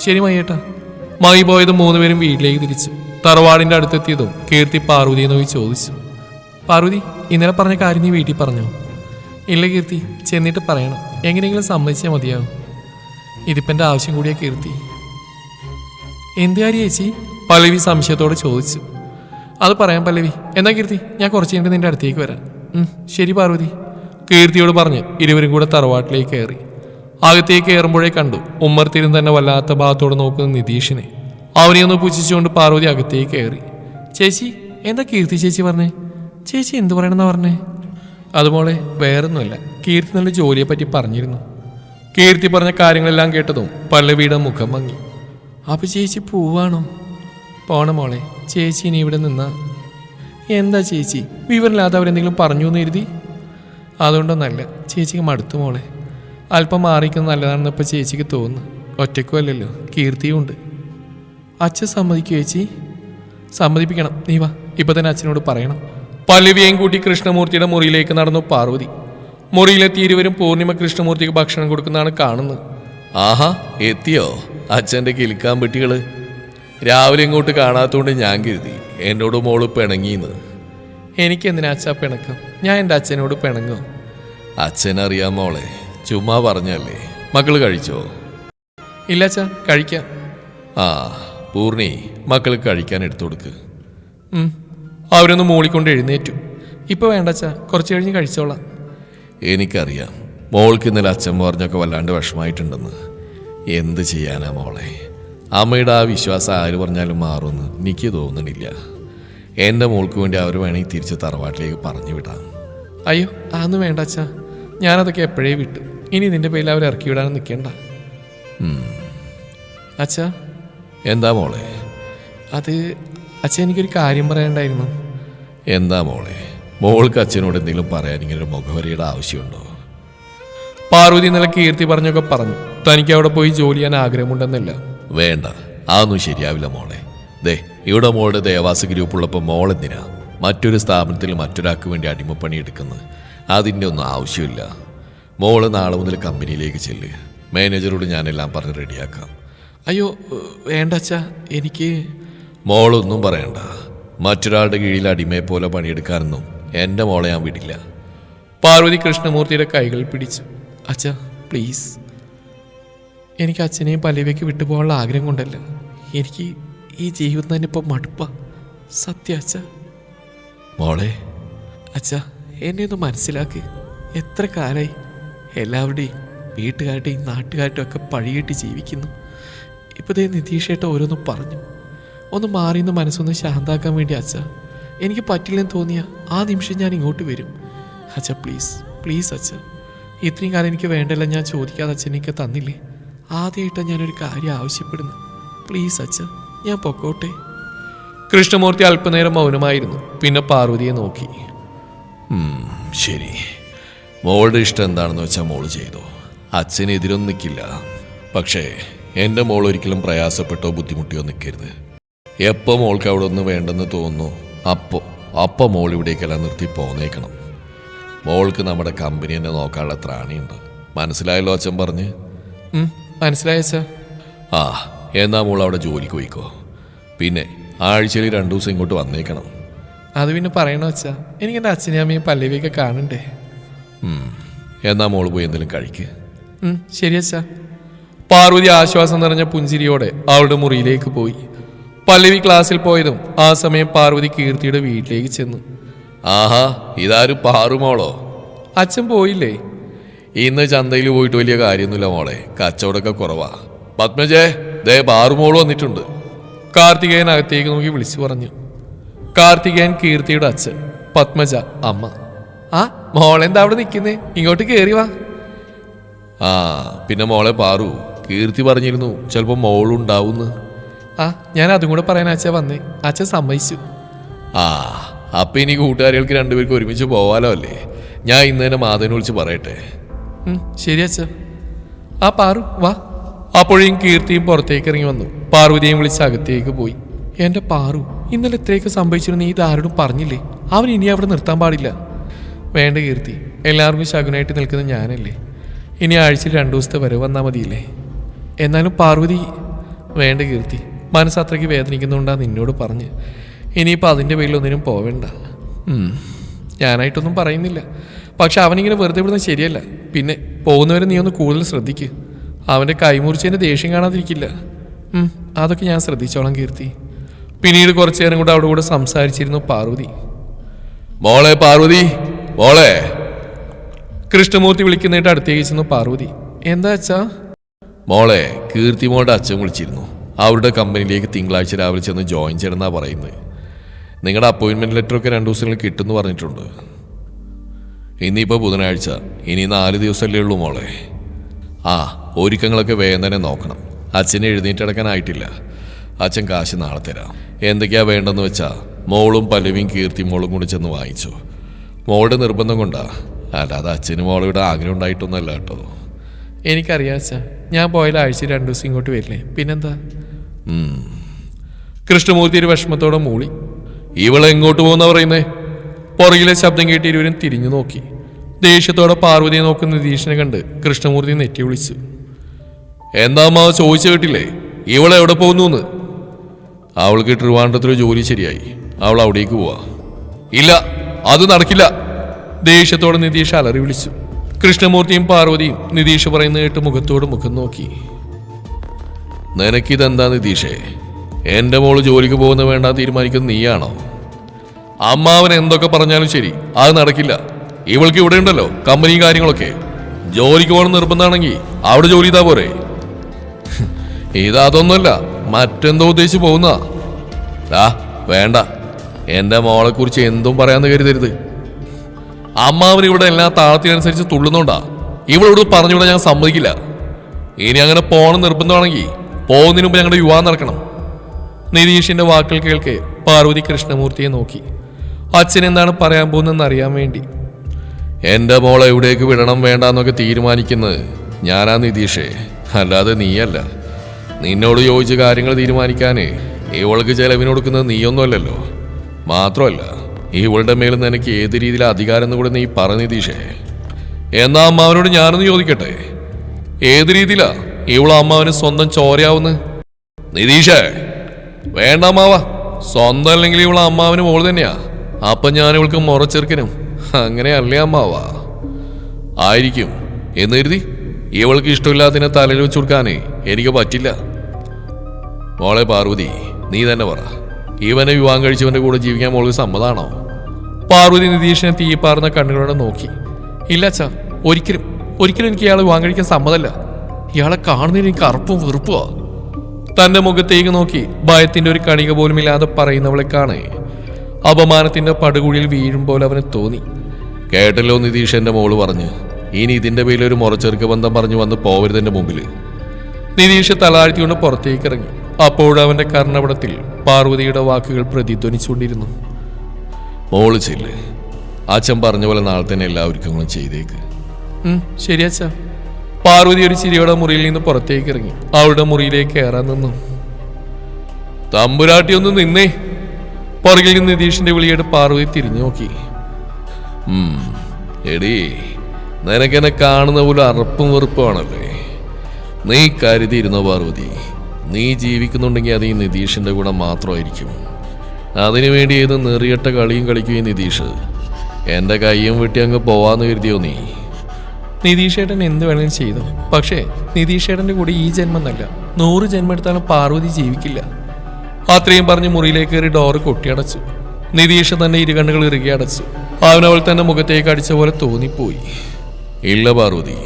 Speaker 2: ശരി മയ്യേട്ടാ. മായി പോയത് മൂന്നുപേരും വീട്ടിലേക്ക് തിരിച്ചു. തറവാടിന്റെ അടുത്തെത്തിയതും കീർത്തി പാർവതി നോക്കി ചോദിച്ചു. പാർവതി ഇന്നലെ പറഞ്ഞ കാര്യം നീ വീട്ടിൽ പറഞ്ഞോ? ഇല്ല കീർത്തി ചെന്നിട്ട് പറയണം. എങ്ങനെയെങ്കിലും സമ്മതിച്ചാൽ മതിയാവും. ഇതിപ്പം എന്റെ ആവശ്യം കൂടിയാ കീർത്തി. എന്ത് കാര്യം ചേച്ചി? പല്ലവി സംശയത്തോടെ ചോദിച്ചു. അത് പറയാം പല്ലവി. എന്നാ കീർത്തി ഞാൻ കുറച്ച് കഴിഞ്ഞിട്ട് നിന്റെ അടുത്തേക്ക് വരാം. ശരി പാർവതി. കീർത്തിയോട് പറഞ്ഞ് ഇരുവരും കൂടെ തറവാട്ടിലേക്ക് കയറി. അകത്തേക്ക് കയറുമ്പോഴേ കണ്ടു ഉമ്മർത്തിരും തന്നെ വല്ലാത്ത ഭാഗത്തോടെ നോക്കുന്ന നിതീഷിനെ. അവനെ ഒന്ന് പുച്ഛിച്ചുകൊണ്ട് പാർവതി അകത്തേക്ക് കയറി. ചേച്ചി എന്താ കീർത്തി ചേച്ചി പറഞ്ഞേ? ചേച്ചി എന്ത് പറയണമെന്നാ പറഞ്ഞേ? അതുപോലെ വേറൊന്നുമല്ല. കീർത്തി നല്ല ജോലിയെ പറ്റി പറഞ്ഞിരുന്നു. കീർത്തി പറഞ്ഞ കാര്യങ്ങളെല്ലാം കേട്ടതും പല്ലവിയുടെ മുഖം ഭംഗി അപ്പൊ ചേച്ചി പോവാണോ? പോണ മോളെ. ചേച്ചി ഇനി ഇവിടെ നിന്നാ. എന്താ ചേച്ചി? വിവരമില്ലാതെ അവരെന്തെങ്കിലും പറഞ്ഞു എന്ന് എഴുതി അതുകൊണ്ടൊന്നല്ല ചേച്ചിക്ക് മടുത്തു മോളെ. അല്പം മാറിക്കുന്നത് നല്ലതാണെന്ന് ഇപ്പം ചേച്ചിക്ക് തോന്നുന്നു. ഒറ്റയ്ക്കും അല്ലല്ലോ. കീർത്തിയും ഉണ്ട്. അച്ഛൻ സമ്മതിക്കൂ ചേച്ചി? സമ്മതിപ്പിക്കണം. നീ വാ. ഇപ്പൊ തന്നെ അച്ഛനോട് പറയണം. പല്ലവിയെയും കൂട്ടി കൃഷ്ണമൂർത്തിയുടെ മുറിയിലേക്ക് നടന്നു പാർവതി. മുറിയിലെത്തി ഇരുവരും പൂർണിമ കൃഷ്ണമൂർത്തിക്ക് ഭക്ഷണം കൊടുക്കുന്നതാണ് കാണുന്നത്.
Speaker 1: ആഹാ എത്തിയോ? അച്ഛന്റെ കിലുക്കാൻ പെട്ടികൾ. രാവിലെ ഇങ്ങോട്ട് കാണാത്തോണ്ട് ഞാൻ കരുതി. എന്നോട് മോൾ പിണങ്ങിന്ന്.
Speaker 2: എനിക്കെന്തിനാ അച്ഛാ പിണക്കം? ഞാൻ എന്റെ അച്ഛനോട് പിണങ്ങും.
Speaker 1: അച്ഛനറിയാം മോളെ ചുമ്മാ പറഞ്ഞല്ലേ. മക്കൾ കഴിച്ചോ?
Speaker 2: ഇല്ല അച്ഛാ കഴിക്കാം.
Speaker 1: ആ പൂർണി മക്കൾ കഴിക്കാൻ എടുത്തു കൊടുക്ക്.
Speaker 2: അവരൊന്ന് മൂളിക്കൊണ്ട് എഴുന്നേറ്റു. ഇപ്പൊ വേണ്ടച്ച കുറച്ച് കഴിഞ്ഞ് കഴിച്ചോളാം.
Speaker 1: എനിക്കറിയാം. മോൾക്ക് ഇന്നലെ അച്ഛൻ പറഞ്ഞൊക്കെ വല്ലാണ്ട് വിഷമായിട്ടുണ്ടെന്ന് എന്ത് ചെയ്യാനാ മോളെ? അമ്മയുടെ ആ വിശ്വാസം ആര് പറഞ്ഞാലും മാറുമെന്ന് എനിക്ക് തോന്നണില്ല എന്റെ മോൾക്ക് വേണ്ടി അവർ വേണമെങ്കിൽ തിരിച്ച് തറവാട്ടിലേക്ക് പറഞ്ഞു വിടാം.
Speaker 2: അയ്യോ അതൊന്നും വേണ്ട അച്ഛാ ഞാനതൊക്കെ എപ്പോഴേ വിട്ടു. ഇനി നിന്റെ പേരിൽ അവർ ഇറക്കി വിടാൻ നിൽക്കേണ്ട അച്ഛാ.
Speaker 1: എന്താ മോളെ?
Speaker 2: അത് അച്ഛൻ എനിക്കൊരു കാര്യം പറയണ്ടായിരുന്നു
Speaker 1: എന്താ മോളെ? മോൾക്ക് അച്ഛനോട് എന്തെങ്കിലും പറയാൻ ഇങ്ങനെ ഒരു മുഖവരിയുടെ ആവശ്യമുണ്ടോ?
Speaker 2: പാർവതി ഇന്നലെ കീർത്തി പറഞ്ഞൊക്കെ പറഞ്ഞു. തനിക്ക് അവിടെ പോയി ജോലി ചെയ്യാൻ ആഗ്രഹമുണ്ടെന്നില്ല.
Speaker 1: വേണ്ട അതൊന്നും ശരിയാവില്ല മോളെ. ദേ ഇവിടെ മോളുടെ ദേവാസ ഗ്രൂപ്പ് ഉള്ളപ്പോൾ മോൾ എന്തിനാ? മറ്റൊരു സ്ഥാപനത്തിൽ മറ്റൊരാൾക്ക് വേണ്ടി അടിമപ്പണി എടുക്കുന്നത് അതിന്റെ ഒന്നും ആവശ്യമില്ല. മോൾ നാളെ മുതൽ കമ്പനിയിലേക്ക് ചെല്ല്. മാനേജറോട് ഞാനെല്ലാം പറഞ്ഞ് റെഡിയാക്കാം.
Speaker 2: അയ്യോ വേണ്ട അച്ഛാ എനിക്ക്
Speaker 1: മോളൊന്നും പറയണ്ട. മറ്റൊരാളുടെ കീഴിൽ അടിമയെ പോലെ പണിയെടുക്കാനൊന്നും എന്റെ മോളെ ഞാൻ വിടില്ല.
Speaker 2: പാർവതി കൃഷ്ണമൂർത്തിയുടെ കൈകൾ പിടിച്ചു അച്ഛ പ്ലീസ് എനിക്ക് അച്ഛനെയും പല്ലവിയൊക്കെ വിട്ടുപോകാനുള്ള ആഗ്രഹം കൊണ്ടല്ല. എനിക്ക് ഈ ജീവിതം തന്നെ ഇപ്പം മടുപ്പ. സത്യ അച്ഛ.
Speaker 1: മോളെ.
Speaker 2: അച്ഛ എന്നെ ഒന്ന് മനസ്സിലാക്കി. എത്ര കാലായി എല്ലാവരുടെയും വീട്ടുകാരുടെയും നാട്ടുകാരുടെയും ഒക്കെ പഴിയിട്ട് ജീവിക്കുന്നു. ഇപ്പോൾ ദേ നിതീഷേട്ട ഓരോന്നും പറഞ്ഞു. ഒന്ന് മാറിയെന്ന് മനസ്സൊന്ന് ശാന്താക്കാൻ വേണ്ടി അച്ഛ. എനിക്ക് പറ്റില്ലെന്ന് തോന്നിയ ആ നിമിഷം ഞാൻ ഇങ്ങോട്ട് വരും. അച്ഛ പ്ലീസ് പ്ലീസ് അച്ഛ. ഇത്രയും കാലം എനിക്ക് വേണ്ടല്ല ഞാൻ ചോദിക്കാതെ അച്ഛൻ എനിക്ക് തന്നില്ലേ? ആദ്യമായിട്ടാണ് ഞാനൊരു കാര്യം ആവശ്യപ്പെടുന്നു പ്ലീസ് അച്ഛ ഞാൻ പൊക്കോട്ടെ. കൃഷ്ണമൂർത്തി അല്പനേരം മൗനമായിരുന്നു. പിന്നെ പാർവതിയെ നോക്കി.
Speaker 1: ശരി. മോളുടെ ഇഷ്ടം എന്താണെന്ന് വെച്ചാൽ മോൾ ചെയ്തു. അച്ഛനെതിരൊന്നും നിൽക്കില്ല പക്ഷേ എന്റെ മോൾ ഒരിക്കലും പ്രയാസപ്പെട്ടോ ബുദ്ധിമുട്ടിയോ നിൽക്കരുത് എപ്പോൾ മോൾക്ക് അവിടെ ഒന്നും വേണ്ടെന്ന് തോന്നുന്നു അപ്പോൾ അപ്പോൾ മോൾ ഇവിടേക്കെല്ലാം നിർത്തി പോന്നേക്കണം. മോൾക്ക് നമ്മുടെ കമ്പനി തന്നെ നോക്കാനുള്ള ത്രാണിയുണ്ട്. മനസ്സിലായല്ലോ അച്ഛൻ പറഞ്ഞ്?
Speaker 2: മനസ്സിലായ അച്ഛാ
Speaker 1: ആ എന്നാ മോൾ അവിടെ ജോലിക്ക് പോയിക്കോ. പിന്നെ ആഴ്ചയിൽ രണ്ടു ദിവസം ഇങ്ങോട്ട് വന്നേക്കണം.
Speaker 2: അത് പിന്നെ പറയണോ അച്ഛാ? എനിക്ക് എന്റെ അച്ഛനെയും അമ്മയും പല്ലവിയൊക്കെ കാണണ്ടേ?
Speaker 1: എന്നാ മോൾ പോയി എന്തെങ്കിലും കഴിക്ക്.
Speaker 2: ശരി അച്ഛാ. പാർവതി ആശ്വാസം നിറഞ്ഞ പുഞ്ചിരിയോടെ അവളുടെ മുറിയിലേക്ക് പോയി. പല്ലവി ക്ലാസ്സിൽ പോയതും ആ സമയം പാർവതി കീർത്തിയുടെ വീട്ടിലേക്ക് ചെന്നു.
Speaker 1: ആഹാ ഇതാരും പാറുമോളോ
Speaker 2: അച്ഛൻ പോയില്ലേ?
Speaker 1: ഇന്ന് ചന്തയിൽ പോയിട്ട് വലിയ കാര്യമൊന്നുമില്ല മോളെ. കച്ചവടമൊക്കെ കുറവാ. പത്മജേ ദേ പാറുമോൾ വന്നിട്ടുണ്ട്.
Speaker 2: കാർത്തികേയൻ അകത്തേക്ക് നോക്കി വിളിച്ചു പറഞ്ഞു. കാർത്തികേയൻ കീർത്തിയുടെ അച്ഛൻ പത്മജ അമ്മ. ആ മോളെന്താ അവിടെ നിൽക്കുന്നേ? ഇങ്ങോട്ട് കയറി വാ.
Speaker 1: ആ പിന്നെ മോളെ പാറു കീർത്തി പറഞ്ഞിരുന്നു ചിലപ്പോൾ മോളുണ്ടാവുന്ന്.
Speaker 2: ആ ഞാൻ അതും കൂടെ പറയാൻ അച്ഛ വന്നേ. അച്ഛൻ സമ്മതിച്ചു.
Speaker 1: ആ അപ്പൊ ഇനി കൂട്ടുകാരികൾക്ക് രണ്ടുപേർക്ക് ഒരുമിച്ച് പോവാലോ അല്ലേ? ഞാൻ ഇന്ന് തന്നെ മാധവനെ വിളിച്ച് പറയട്ടെ.
Speaker 2: ശരി അച്ഛ ആ പാറു വാ. അപ്പോഴേയും കീർത്തിയും പുറത്തേക്ക് ഇറങ്ങി വന്നു. പാർവതിയും വിളിച്ച് അകത്തേക്ക് പോയി. എന്റെ പാറു ഇന്നലെ ഇത്രയൊക്കെ സംഭവിച്ചിരുന്നു ഈ ഇതാരോടും പറഞ്ഞില്ലേ? അവൻ ഇനി അവിടെ നിർത്താൻ പാടില്ല. വേണ്ട കീർത്തി എല്ലാവർക്കും ശകുനായിട്ട് നിൽക്കുന്ന ഞാനല്ലേ. ഇനി ആഴ്ചയിൽ രണ്ടു ദിവസത്തെ വരെ വന്നാൽ മതിയില്ലേ? എന്നാലും പാർവതി വേണ്ട കീർത്തി. മനസ്സത്രയ്ക്ക് വേദനിക്കുന്നുണ്ടാന്ന് നിന്നോട് പറഞ്ഞ്. ഇനിയിപ്പോൾ അതിന്റെ പേരിൽ ഒന്നിനും പോവേണ്ട. ഞാനായിട്ടൊന്നും പറയുന്നില്ല. പക്ഷെ അവനിങ്ങനെ വെറുതെ വിടുന്നത് ശരിയല്ല. പിന്നെ പോകുന്നവരെ നീ ഒന്ന് കൂടുതൽ ശ്രദ്ധിക്ക്. അവന്റെ കൈമുറിച്ചതിന്റെ ദേഷ്യം കാണാതിരിക്കില്ല. അതൊക്കെ ഞാൻ ശ്രദ്ധിച്ചോളാം കീർത്തി. പിന്നീട് കുറച്ചു നേരം കൂടെ അവിടെ കൂടെ സംസാരിച്ചിരുന്നു പാർവതി.
Speaker 1: മോളെ പാർവതി മോളെ.
Speaker 2: കൃഷ്ണമൂർത്തി വിളിക്കുന്നതായിട്ട് അടുത്തേക്ക് ചെന്നു പാർവതി. എന്താ അച്ഛാ?
Speaker 1: മോളെ കീർത്തി മോളുടെ അച്ഛൻ വിളിച്ചിരുന്നു. അവരുടെ കമ്പനിയിലേക്ക് തിങ്കളാഴ്ച രാവിലെ ചെന്ന് ജോയിൻ ചെയ്യണമെന്നാണ് പറയുന്നത്. നിങ്ങളുടെ അപ്പോയിൻമെന്റ് ലെറ്ററൊക്കെ രണ്ട് ദിവസങ്ങളിൽ കിട്ടുമെന്ന് പറഞ്ഞിട്ടുണ്ട്. ഇന്നിപ്പോൾ ബുധനാഴ്ച. ഇനി നാല് ദിവസമല്ലേ ഉള്ളൂ മോളെ. ആ ഒരുക്കങ്ങളൊക്കെ വേഗം തന്നെ നോക്കണം. അച്ഛനെ എഴുന്നേറ്റടക്കാനായിട്ടില്ല അച്ഛൻ കാശ് നാളെ തരാം. എന്തൊക്കെയാ വേണ്ടെന്ന് വെച്ചാൽ മോളും പല്ലവിയും കീർത്തി മോളും കൂടി ചെന്ന് വാങ്ങിച്ചു. മോളുടെ നിർബന്ധം കൊണ്ടാ. അല്ലാതെ അച്ഛനും മോളിവിടെ ആഗ്രഹം ഉണ്ടായിട്ടൊന്നുമല്ല കേട്ടോ.
Speaker 2: എനിക്കറിയാം അച്ഛാ. ഞാൻ പോയാൽ ആഴ്ച രണ്ടു ദിവസം ഇങ്ങോട്ട് വരില്ലേ? പിന്നെന്താ. കൃഷ്ണമൂർത്തി ഒരു വിഷമത്തോടെ മൂളി. ഇവളെ എങ്ങോട്ട് പോകുന്ന പറയുന്നേ? പുറകിലെ ശബ്ദം കേട്ട് ഇരുവരും തിരിഞ്ഞു നോക്കി. ദേഷ്യത്തോടെ പാർവതിയെ നോക്കുന്ന നിതീഷിനെ കണ്ട് കൃഷ്ണമൂർത്തി നെറ്റി വിളിച്ചു.
Speaker 1: എന്താ മാവ ചോദിച്ചു കേട്ടില്ലേ? ഇവളെ എവിടെ പോകുന്നു എന്ന് അവൾക്ക് ട്രിവാൻഡ്രത്തിൽ ജോലി ശരിയായി. അവൾ അവിടേക്ക് പോവാ.
Speaker 2: ഇല്ല അത് നടക്കില്ല. ദേഷ്യത്തോടെ നിതീഷ് അലറി വിളിച്ചു. കൃഷ്ണമൂർത്തിയും പാർവതിയും നിതീഷ് പറയുന്ന കേട്ട് മുഖത്തോട് മുഖം നോക്കി.
Speaker 1: നിനക്കിതെന്താ നിതീഷേ? എന്റെ മോൾ ജോലിക്ക് പോകുന്ന വേണ്ട തീരുമാനിക്കുന്നത് നീയാണോ? അമ്മാവൻ എന്തൊക്കെ പറഞ്ഞാലും ശരി അത് നടക്കില്ല. ഇവൾക്ക് ഇവിടെ ഉണ്ടല്ലോ കമ്പനി കാര്യങ്ങളൊക്കെ. ജോലിക്ക് പോകണം നിർബന്ധമാണെങ്കിൽ അവിടെ ജോലി ചെയ്താ പോരെ. ഇത് അതൊന്നുമല്ല മറ്റെന്തോ ഉദ്ദേശിച്ച് പോകുന്ന വേണ്ട. എന്റെ മോളെ കുറിച്ച് എന്തും പറയാന്ന് കരുതരുത്. അമ്മാവൻ ഇവിടെ എല്ലാ താളത്തിനനുസരിച്ച് തുള്ളുന്നുണ്ടാ. ഇവളോട് പറഞ്ഞുവിടെ ഞാൻ സമ്മതിക്കില്ല. ഇനി അങ്ങനെ പോകണം നിർബന്ധമാണെങ്കിൽ പോകുന്നതിന് മുമ്പ് ഞങ്ങളുടെ യുവാ നടക്കണം.
Speaker 2: നിരീഷിന്റെ വാക്കുകൾ കേൾക്കെ പാർവതി കൃഷ്ണമൂർത്തിയെ നോക്കി. അച്ഛൻ എന്താണ് പറയാൻ പോകുന്നതെന്ന് അറിയാൻ വേണ്ടി.
Speaker 1: എന്റെ മോളെ എവിടേക്ക് വിടണം വേണ്ട എന്നൊക്കെ തീരുമാനിക്കുന്നത് ഞാനാ നിതീഷേ. അല്ലാതെ നീയല്ല. നിന്നോട് ചോദിച്ച കാര്യങ്ങൾ തീരുമാനിക്കാനേ ഇവൾക്ക് ചെലവിന് കൊടുക്കുന്നത് നീയൊന്നുമല്ലല്ലോ. മാത്രമല്ല ഇവളുടെ മേൽ നിനക്ക് ഏത് രീതിയിൽ അധികാരം എന്ന് കൂടെ നീ പറ നിതീഷേ. എന്നാ അമ്മാവനോട് ഞാനൊന്ന് ചോദിക്കട്ടെ? ഏത് രീതിയിലാ? ഇവളെ അമ്മാവന് സ്വന്തം ചോരയാവുന്ന്. നിതീഷേ വേണ്ട അമ്മാവ. സ്വന്തം അല്ലെങ്കിൽ ഇവള അമ്മാവന് മോൾ തന്നെയാ. അപ്പൊ ഞാൻ ഇവൾക്ക് മുറച്ചെറുക്കനും. അങ്ങനെയല്ലേ അമ്മാവ? ആയിരിക്കും. എന്ന് കരുതി ഇവൾക്ക് ഇഷ്ടമില്ലാത്തതിനെ തലയിൽ വെച്ചു കൊടുക്കാനേ എനിക്ക് പറ്റില്ല. മോളെ പാർവതി നീ തന്നെ പറ. ഇവനെ വിവാഹം കഴിച്ചവന്റെ കൂടെ ജീവിക്കാൻ മോൾക്ക് സമ്മതാണോ?
Speaker 2: പാർവതി നിതീഷിനെ തീപ്പാർന്ന കണ്ണുകളോടെ നോക്കി. ഇല്ല അച്ഛാ ഒരിക്കലും ഒരിക്കലും എനിക്ക് ഇയാൾ വിവാഹം കഴിക്കാൻ സമ്മതമല്ല. ഇയാളെ കാണുന്നതിന് എനിക്ക് അറപ്പും വെറുപ്പുവാ. തന്റെ മുഖത്തേക്ക് നോക്കി ഭയത്തിന്റെ ഒരു കണിക പോലും ഇല്ലാതെ പറയുന്നവളെ കാണേ. അപമാനത്തിന്റെ പടുകുഴിയിൽ വീഴുമ്പോൾ പോലെ അവന് തോന്നി.
Speaker 1: കേട്ടല്ലോ നിതീഷ് എന്റെ മോൾ പറഞ്ഞ്. ഇനി ഇതിന്റെ പേരിൽ ഒരു മുറച്ചെറുക്ക് ബന്ധം പറഞ്ഞു വന്ന് പോവരുത് എന്റെ മുമ്പിൽ
Speaker 2: നിതീഷ് തലാഴ്ത്തിക്കൊണ്ട് പുറത്തേക്ക് ഇറങ്ങി. അപ്പോഴവന്റെ കർണപടത്തിൽ പാർവതിയുടെ വാക്കുകൾ പ്രതിധ്വനിച്ചുകൊണ്ടിരുന്നു.
Speaker 1: മോൾ ചെല്ല്. അച്ഛൻ പറഞ്ഞ പോലെ നാളെ തന്നെ എല്ലാവർക്കും ഒരുക്കങ്ങളും ചെയ്തേക്ക്.
Speaker 2: ശരി അച്ഛാ. പാർവതി ഒരു ചിരിയോടെ മുറിയിൽ നിന്ന് പുറത്തേക്ക് ഇറങ്ങി. അവളുടെ മുറിയിലേക്ക് കയറാൻ നിന്നു.
Speaker 1: തമ്പുരാട്ടി ഒന്ന് നിന്നേ.
Speaker 2: പുറകിൽ നിന്ന് നിതീഷിന്റെ വിളിയോട് പാർവതി തിരിഞ്ഞു നോക്കി.
Speaker 1: എടി നിനക്കെന്നെ കാണുന്ന പോലെ അറപ്പും വെറുപ്പുമാണല്ലേ നീ കരുതിയിരുന്നോ പാർവതി? നീ ജീവിക്കുന്നുണ്ടെങ്കിൽ അത് ഈ നിതീഷിന്റെ കൂടെ മാത്രമായിരിക്കും. അതിനുവേണ്ടി ഏത് നെറിയട്ട കളിയും കളിക്കുകയും നിതീഷ്. എന്റെ കയ്യും വെട്ടി അങ്ങ് പോവാന്ന് കരുതിയോ നീ?
Speaker 2: നിതീഷേട്ടൻ എന്ത് വേണമെങ്കിലും ചെയ്തു. പക്ഷേ നിതീഷേട്ടന്റെ കൂടെ ഈ ജന്മം നല്ല നൂറ് ജന്മം എടുത്താലും പാർവതി ജീവിക്കില്ല. അത്രയും പറഞ്ഞ് മുറിയിലേക്ക് കയറി ഡോറ് കൊട്ടിയടച്ചു. നിതീഷ് തന്നെ ഇരുകണ്ണുകൾ ഇറുകി അടച്ചു. അവനവൾ തന്നെ മുഖത്തേക്ക് അടിച്ച പോലെ തോന്നിപ്പോയി.
Speaker 1: ഇല്ല പാർവതി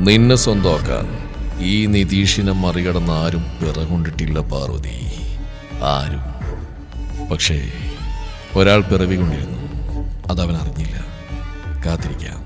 Speaker 1: നിന്നെ സ്വന്തമാക്കാൻ ഈ നിതീഷിനെ മറികടന്ന് ആരും പിറകൊണ്ടിട്ടില്ല പാർവതി. ആരും. പക്ഷേ ഒരാൾ പിറവി കൊണ്ടിരുന്നു അതവൻ അറിഞ്ഞില്ല കാത്തിരിക്കാം.